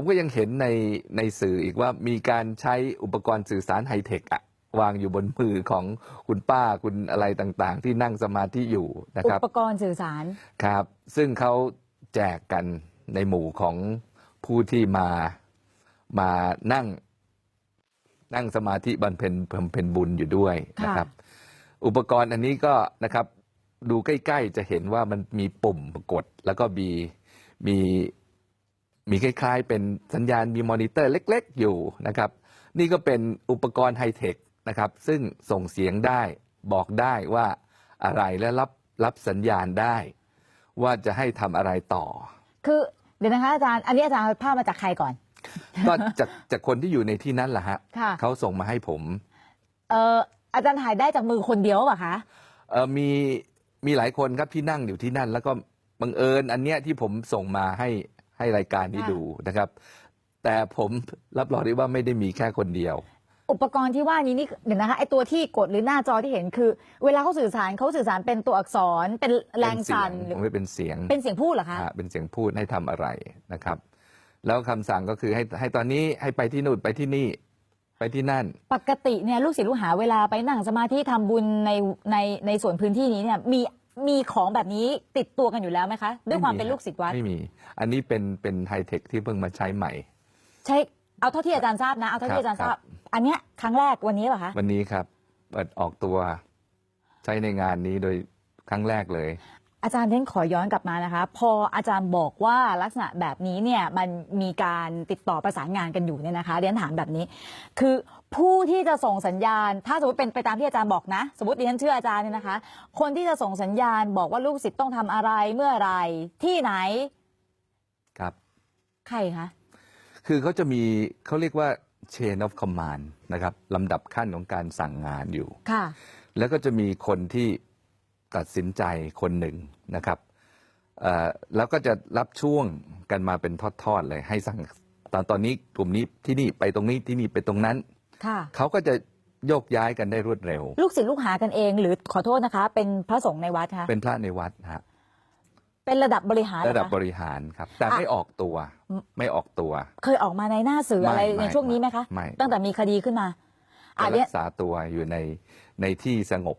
ผมก็ยังเห็นในในสื่ออีกว่ามีการใช้อุปกรณ์สื่อสารไฮเทคอะวางอยู่บนมือของคุณป้าคุณอะไรต่างๆ ที่นั่งสมาธิอยู่นะอุครับปกรณ์สื่อสารครับ ซึ่งเขาแจกกันในหมู่ของผู้ที่มามานั่ง นั่งสมาธิบำเพ็ญบำเพ็ญบุญอยู่ด้วยนะครับ อุปกรณ์อันนี้ก็นะครับ ดูใกล้ ๆ จะเห็นว่ามันมีปุ่มกด แล้วก็มีมี มีคล้ายๆ เป็นสัญญาณมีมอนิเตอร์เล็ก ๆ อยู่นะครับ นี่ก็เป็นอุปกรณ์ไฮเทคนะครับ ซึ่งส่งเสียงได้บอกได้ว่าอะไรและรับรับสัญญาณได้ ว่าจะให้ทำอะไรต่อ คือเดี๋ยวนะคะอาจารย์ อันนี้อาจารย์เอาภาพมาจากใครก่อน ก็จากจากคนที่อยู่ในที่นั้นแหละฮะค่ะ เขาส่งมาให้ผม เอออาจารย์ถ่ายได้จากมือคนเดียวเปล่ะคะ เออมีมีหลายคนครับที่นั่งอยู่ที่นั่น แล้วก็บังเอิญอันเนี้ยที่ผมส่งมาให้ ให้รายการนี้ค่ะดูนะครับ แต่ผมรับรองได้ว่าไม่ได้มีแค่คนเดียว อุปกรณ์ที่ว่านี้นี่เดี๋ยวนะคะไอตัวที่กดหรือหน้าจอที่เห็นคือ เวลาเขาสื่อสารเขาสื่อสารเป็นตัวอักษรเป็นแรงสั่นหหรืรืออไม่เป็นเสียงเป็นเสียงพูดเหรอคะฮะเป็นเสียงพูดให้ทำอะไรนะครับ แล้วคำสั่งก็คือให้ให้ตอนนี้ให้ไปที่นู่นไปที่นี่ไปที่นั่น ปกติเนี่ยลูกศิษย์ลูกหาเวลาไปนั่งสมาธิทำบุญในในในส่วนพื้นที่นี้เนี่ยมี มีของแบบนี้ติดตัวกันอยู่แล้วไหมคะ ด้วยความเป็นลูกศิษย์วัดไม่มี อันนี้เป็นเป็นไฮเทคที่เพิ่งมาใช้ใหม่ ใช่เอาเท่าที่อาจารย์ทราบนะ เอาเท่าที่อาจารย์ทราบ อันเนี้ยครั้งแรกวันนี้เหรอคะวันนี้ครับเปิดออกตัวใช้ในงานนี้โดยครั้งแรกเลย อาจารย์เท่นขอย้อนกลับมานะคะ พออาจารย์บอกว่าลักษณะแบบนี้เนี่ยมันมีการติดต่อประสานงานกันอยู่เนี่ยนะคะเรียนถามแบบนี้ คือผู้ที่จะส่งสัญญาณ ถ้าสมมติเป็นไปตามที่อาจารย์บอกนะ สมมติดิฉันเชื่ออาจารย์เนี่ยนะคะ คนที่จะส่งสัญญาณบอกว่าลูกศิษย์ต้องทำอะไรเมื่อไหรที่ไหน ครับ ใครคะคือเขาจะมีเขาเรียกว่า chain of command นะครับลำดับขั้นของการสั่งงานอยู่ค่ะ แล้วก็จะมีคนที่ ตัดสินใจคนหนึ่งนะครับเอ่อแล้วก็จะรับช่วงกันมาเป็นทอดๆเลยให้สั่งตอนตอนนี้กลุ่มนี้ที่นี่ไปตรงนี้ที่นี่ไปตรงนั้นค่ะเขาก็จะโยกย้ายกันได้รวดเร็ว ลูกศิษย์ลูกหากันเอง หรือขอโทษนะคะ เป็นพระสงฆ์ในวัดคะเป็นพระในวัดฮะเป็นระดับบริหารเหอระดับคบริหารครับ แต่อะไม่ออกตัวอืมไม่ออกตัว เคยออกมาในหน้าสื่ออะไรไม่ในไม่ช่วงนี้ไหมคะไม่ตั้งแต่มีคดีขึ้นมาจะอะรัเนี่ยกษาตัวอยู่ในในที่สงบ